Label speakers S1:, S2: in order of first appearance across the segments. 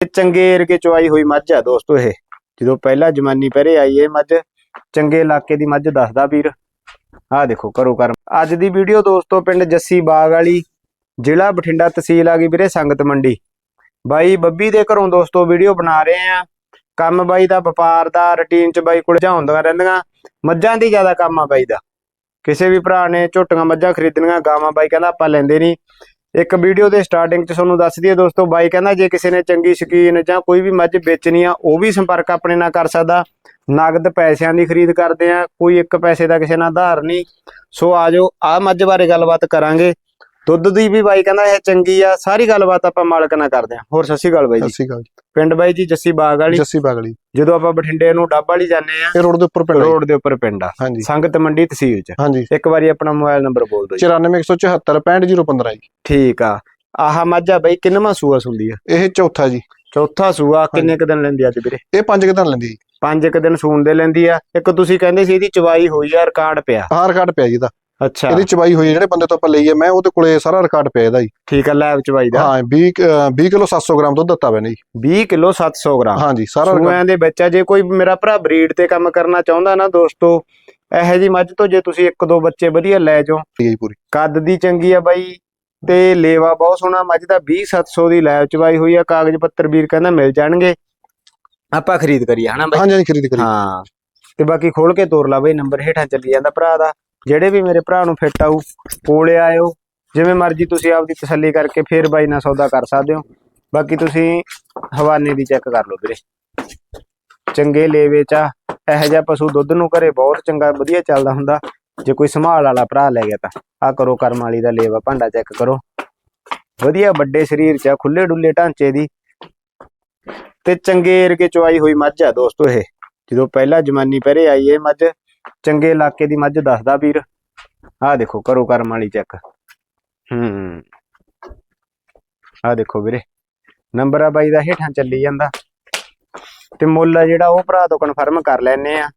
S1: ਤੇ ਚੰਗੇ ਏਰਗੇ ਚਵਾਈ ਹੋਈ ਮੱਝ ਆ ਦੋਸਤੋ ਇਹ। ਜਦੋਂ ਪਹਿਲਾ ਜਮਾਨੀ ਪਹਿਰੇ ਆਈ ਇਹ ਮੱਝ, ਚੰਗੇ ਇਲਾਕੇ ਦੀ ਮੱਝ ਦੱਸਦਾ ਵੀਰ। ਆਹ ਦੇਖੋ ਕਰੋ ਕਰ ਅੱਜ ਦੀ ਵੀਡੀਓ ਦੋਸਤੋ ਪਿੰਡ ਜੱਸੀ ਬਾਗ ਵਾਲੀ, ਜ਼ਿਲ੍ਹਾ ਬਠਿੰਡਾ ਤਹਿਸੀਲ ਆ ਗਈ ਵੀਰੇ ਸੰਗਤ ਮੰਡੀ। ਬਾਈ ਬੱਬੀ ਦੇ ਘਰੋਂ ਦੋਸਤੋ ਵੀਡੀਓ ਬਣਾ ਰਹੇ ਆ ਕੰਮ ਬਾਈ ਦਾ, ਵਪਾਰ ਦਾ ਰੁਟੀਨ ਚ ਬਾਈ ਕੋਲ ਹੁੰਦੀਆਂ ਰਹਿੰਦੀਆਂ। ਮੱਝਾਂ ਦੀ ਜ਼ਿਆਦਾ ਕੰਮ ਆ ਬਾਈ ਦਾ। ਕਿਸੇ ਵੀ ਭਰਾ ਨੇ ਝੋਟੀਆਂ ਮੱਝਾਂ ਖਰੀਦਣੀਆਂ, ਗਾਵਾਂ ਬਾਈ ਕਹਿੰਦਾ ਆਪਾਂ ਲੈਂਦੇ ਨਹੀਂ ਇੱਕ ਵੀਡੀਓ ਦੇ ਸਟਾਰਟਿੰਗ ਚ ਤੁਹਾਨੂੰ ਦੱਸ ਦਈਏ ਦੋਸਤੋ, ਬਾਈ ਕਹਿੰਦਾ ਜੇ ਕਿਸੇ ਨੇ ਚੰਗੀ ਸ਼ਕੀਨ ਜਾਂ ਕੋਈ ਵੀ ਮੱਝ ਵੇਚਣੀ ਆ, ਉਹ ਵੀ ਸੰਪਰਕ ਆਪਣੇ ਨਾਲ ਕਰ ਸਕਦਾ। ਨਗਦ ਪੈਸਿਆਂ ਦੀ ਖਰੀਦ ਕਰਦੇ ਆ, ਕੋਈ ਇੱਕ ਪੈਸੇ ਦਾ ਕਿਸੇ ਨਾਲ ਆਧਾਰ ਨਹੀਂ। ਸੋ ਆਜੋ ਆ ਮੱਝ ਬਾਰੇ ਗੱਲਬਾਤ ਕਰਾਂਗੇ। ਦੁੱਧ ਦੀ ਵੀ ਬਾਈ ਕਹਿੰਦਾ ਇਹ ਚੰਗੀ ਆ ਸਾਰੀ ਗੱਲਬਾਤ ਆਪਾਂ ਮਾਲਕ ਨਾਲ ਕਰਦੇ ਆ। ਹੋਰ ਸਤਿ ਸ਼੍ਰੀ ਅਕਾਲ ਬਾਈ
S2: ਸਤਿ
S1: ਜੀ
S2: ਸ਼੍ਰੀ ਅਕਾਲ। ਜੀ।
S1: ਪਿੰਡ ਬਾਈ ਜੀ ਜੱਸੀ ਬਾਗ ਵਾਲੀ।
S2: ਜੱਸੀ ਬਾਗਲੀ
S1: ਜਦੋਂ ਆਪਾਂ ਬਠਿੰਡੇ ਨੂੰ ਡੱਬ ਵਾਲੀ ਜਾਂਦੇ ਆ
S2: ਇਹ ਰੋਡ ਦੇ ਉੱਪਰ ਪਿੰਡ ਹੈ।
S1: ਰੋਡ ਦੇ ਉੱਪਰ ਪਿੰਡ ਆ। ਸੰਗਤ ਮੰਡੀ ਤਹਿਸੀਲ ਚ।
S2: ਹਾਂਜੀ।
S1: ਇੱਕ ਵਾਰੀ ਆਪਣਾ ਮੋਬਾਈਲ ਨੰਬਰ ਬੋਲ ਦਿਓ ਜੀ।
S2: 94174 65015 ਜੀ।
S1: ਠੀਕ ਆ। ਆਹ ਮੱਝ ਬਾਈ ਕਿੰਨਵਾਂ ਸੂਆ ਸੁੰਦੀ ਆ?
S2: ਇਹ ਚੌਥਾ ਜੀ।
S1: ਚੌਥਾ ਸੂਆ ਕਿੰਨੇ ਕੁ ਦਿਨ ਲੈਂਦੀ ਅੱਜ ਵੀਰੇ?
S2: ਇਹ ਪੰਜ ਕੁ ਦਿਨ ਲੈਂਦੀ ਜੀ।
S1: ਪੰਜ ਕੁ ਦਿਨ ਸੂਣ ਦੇ ਲੈਂਦੀ ਆ। ਇੱਕ ਤੁਸੀਂ ਕਹਿੰਦੇ ਸੀ ਇਹਦੀ ਚਵਾਈ ਹੋਈ ਆ ਰਿਕਾਰਡ ਪਿਆ।
S2: ਆਹ ਰਿਕਾਰਡ ਪਿਆ ਜੀ ਇਹਦਾ।
S1: ਅੱਛਾ।
S2: ਇਹਦੀ ਚਵਾਈ ਹੋਈ ਹੈ ਜਿਹੜੇ ਬੰਦੇ ਤੋਂ ਆਪਾਂ ਲਈ ਹੈ ਮੈਂ ਉਹਦੇ ਕੋਲੇ ਸਾਰਾ ਰਿਕਾਰਡ ਪਿਆ ਇਹਦਾ ਜੀ।
S1: ਠੀਕ ਆ ਲੈਬ ਚਵਾਈ ਦਾ।
S2: ਹਾਂ 20 ਕੁ- ਅਹ 20 ਕਿਲੋ 700 ਗ੍ਰਾਮ ਦੁੱਧ ਦਿੱਤਾ ਬੈਨੇ ਜੀ।
S1: 20 ਕਿਲੋ 700 ਗ੍ਰਾਮ।
S2: ਹਾਂਜੀ ਸਾਰਾ ਰਿਕਾਰਡ
S1: ਸੂਆਂ ਦੇ ਬੱਚਾ ਜੇ ਕੋਈ ਮੇਰਾ ਭਰਾ ਬਰੀਡ ਤੇ ਕੰਮ ਕਰਨਾ ਚਾਹੁੰਦਾ ਨਾ ਦੋਸਤੋ ਇਹੋ ਜੀ ਮੱਝ ਤੋਂ ਜੇ ਤੁਸੀਂ ਇੱਕ ਦੋ ਬੱਚੇ ਵਧੀਆ ਲੈ ਜਾਓ।
S2: ਹੈ ਜੀ ਪੂਰੀ।
S1: ਕੱਦ ਦੀ ਚੰਗੀ ਆ ਬਾਈ ਤੇ ਲੇਵਾ ਬਹੁਤ ਸੋਹਣਾ ਮੱਝ ਦਾ 20700 ਦੀ ਲੈਬ ਚਵਾਈ ਹੋਈ ਆ ਕਾਗਜ਼ ਪੱਤਰ ਵੀਰ ਕਹਿੰਦਾ ਮਿਲ ਜਾਣਗੇ। ਆਪਾਂ ਖਰੀਦ ਕਰੀਏ ਹਨਾ ਬਾਈ?
S2: ਹਾਂਜੀ ਖਰੀਦ ਕਰੀ
S1: ਹਾਂ ਤੇ ਬਾਕੀ ਖੋਲ ਕੇ ਤੋਰ ਲਾ ਬਈ ਨੰਬਰ ਹੇਠਾਂ ਚੱਲੀ ਜਾਂਦਾ ਭਰਾ ਦਾ। ਜਿਹੜੇ ਵੀ ਮੇਰੇ ਭਰਾ ਨੂੰ ਫਿੱਟ ਆਊ, ਕੋਲੇ ਆਇਓ। ਜਿਵੇਂ ਮਰਜ਼ੀ ਤੁਸੀਂ ਆਪਦੀ ਤਸੱਲੀ ਕਰਕੇ ਫੇਰ ਬਾਈ ਨਾਲ ਸੌਦਾ ਕਰ ਸਕਦੇ ਹੋ। ਬਾਕੀ ਤੁਸੀਂ ਹਵਾਨੇ ਦੀ ਚੈੱਕ ਕਰ ਲਓ ਵੀਰੇ। ਚੰਗੇ ਲੇਵੇ ਚ ਆ ਜਿਹਾ ਪਸ਼ੂ ਦੁੱਧ ਨੂੰ ਘਰੇ ਬਹੁਤ ਚੰਗਾ, ਵਧੀਆ ਚੱਲਦਾ ਹੁੰਦਾ। ਜੇ ਕੋਈ ਸੰਭਾਲ ਵਾਲਾ ਭਰਾ ਲੈ ਗਿਆ ਤਾਂ ਆ ਕਰੋ ਕਰਮ ਵਾਲੀ ਦਾ ਲੇਵਾ ਭਾਂਡਾ ਚੈੱਕ ਕਰੋ। ਵਧੀਆ ਵੱਡੇ ਸਰੀਰ ਚ ਆ, ਖੁੱਲੇ ਡੁੱਲੇ ਢਾਂਚੇ ਦੀ। ਤੇ ਚੰਗੇ ਏਰ ਕੇ ਚੁਆਈ ਹੋਈ ਮੱਝ ਆ ਦੋਸਤੋ ਇਹ। ਜਦੋਂ ਪਹਿਲਾ ਜਮਾਨੀ ਪਹਿਰੇ ਆਈ ਇਹ ਮੱਝ ਚੰਗੇ ਇਲਾਕੇ ਦੀ ਮੱਝ ਦੱਸਦਾ ਵੀਰ। ਆਹ ਦੇਖੋ ਕਰੋ ਕਰਮ ਵਾਲੀ ਚੈੱਕ ਹੂੰ। ਆਹ ਦੇਖੋ ਵੀਰੇ, ਨੰਬਰ ਆ ਬਾਈ ਦਾ, ਹੇਠਾਂ ਚੱਲੀ ਜਾਂਦਾ। ਤੇ ਮੁੱਲ ਆ ਜਿਹੜਾ, ਉਹ ਭਰਾ ਤੋਂ ਕਨਫਰਮ ਕਰ ਲੈਨੇ ਆ।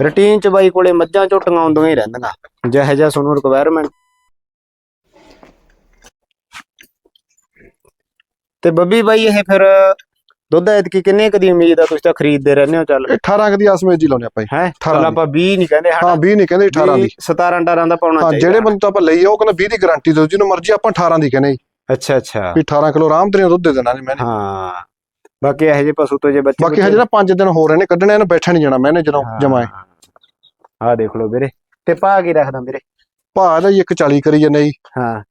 S1: ਰੁਟੀਨ ਚ ਬਾਈ ਕੋਲੇ ਮੱਝਾਂ ਝੋਟੀਆਂ ਆਉਂਦੀਆਂ ਹੀ ਰਹਿੰਦੀਆਂ। ਜਿਹੋ ਜਿਹਾ ਤੁਹਾਨੂੰ ਰਿਕੁਆਇਰਮੈਂਟ ਤੇ ਬੱਬੀ ਬਾਈ, ਇਹ ਫਿਰ ਦੁੱਧ ਐਤਕੀ ਕਿੰਨੇ ਕੁ ਦੀ ਉਮੀਦ ਆ? ਤੁਸੀਂ ਤਾਂ ਖਰੀਦਦੇ ਰਹਿੰਦੇ ਹੋ ਚੱਲ।
S2: ਇਹ 18 ਕੁ ਦੀ ਆਸਮੇਜ ਜੀ ਲਾਉਣੇ ਆਪਾਂ ਜੀ।
S1: ਹੈ?
S2: 18
S1: ਚੱਲ। ਆਪਾਂ 20 ਨਹੀਂ ਕਹਿੰਦੇ
S2: ਹਾਂ 20 ਨਹੀਂ ਕਹਿੰਦੇ 18 ਦੀ।
S1: 17 18 ਦਾ ਪਾਉਣਾ
S2: ਹਾਂ
S1: ਚਾਹੀਦਾ।
S2: ਜਿਹੜੇ ਬੰਦੇ ਤੋਂ ਆਪਾਂ ਲਈ ਆ ਉਹ ਕਹਿੰਦਾ 20 ਦੀ ਗਾਰੰਟੀ ਦਿਓ ਜਿਹਨੂੰ ਮਰਜ਼ੀ ਆਪਾਂ 18 ਦੀ ਕਹਿੰਦੇ ਜੀ।
S1: ਅੱਛਾ ਅੱਛਾ।
S2: ਵੀ 18 ਕਿਲੋ ਆਰਾਮ ਤੇ ਦੁੱਧ ਦੇ ਦੇਣਾ ਜੀ ਮੈਨੇ
S1: ਹਾਂ। ਬਾਕੀ ਇਹੋ ਜਿਹੇ ਪਸ਼ੂ ਤੋਂ ਜੇ ਬੱਚੇ
S2: ਬਾਕੀ ਹਜੇ ਨਾ 5 ਦਿਨ ਹੋ ਰਹੇ ਨੇ ਕੱਢਣੇ ਇਹਨੂੰ ਬੈਠਾ ਨਹੀਂ ਜਾਣਾ ਮੈਨੇ ਜਦੋਂ ਜਮਾਏ
S1: ਆ ਦੇਖ ਲਓ ਵੀਰੇ ਤੇ ਪਾ ਕੀ ਰੱਖਦਾ ਵੀਰੇ?
S2: ਭਾਅ ਦਾ ਜੀ 140 ਕਰੀ ਜਾਂਦੇ ਜੀ।
S1: ਹਾਂ।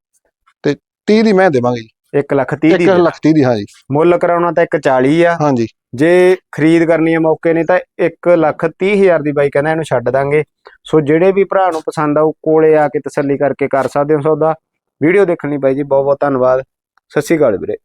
S2: 30 ਦੀ ਮੈਂ ਦੇਵਾਂਗੇ ਜੀ।
S1: 1 ਲੱਖ 30 ਦੀ
S2: 1 ਲੱਖ 30 ਦੀ ਹਾਂ ਜੀ
S1: ਮੁੱਲ ਕਰਾਉਣਾ ਤਾਂ 140 ਆ।
S2: ਹਾਂਜੀ।
S1: ਜੇ ਖਰੀਦ ਕਰਨੀ ਹੈ ਮੌਕੇ ਨਹੀਂ ਤਾਂ 1 ਲੱਖ 30 ਹਜ਼ਾਰ ਦੀ ਬਾਈ ਕਹਿੰਦਾ ਇਹਨੂੰ ਛੱਡ ਦਾਂਗੇ। ਸੋ ਜਿਹੜੇ ਵੀ ਭਰਾ ਨੂੰ ਪਸੰਦ ਆਊ ਕੋਲੇ ਆ ਕੇ ਤਸੱਲੀ ਕਰਕੇ ਕਰ ਸਕਦੇ ਹੋ ਸੌਦਾ। ਵੀਡੀਓ ਦੇਖਣ ਲਈ ਬਾਈ ਜੀ ਬਹੁਤ ਬਹੁਤ ਧੰਨਵਾਦ। ਸਤਿ ਸ਼੍ਰੀ ਅਕਾਲ ਵੀਰੇ।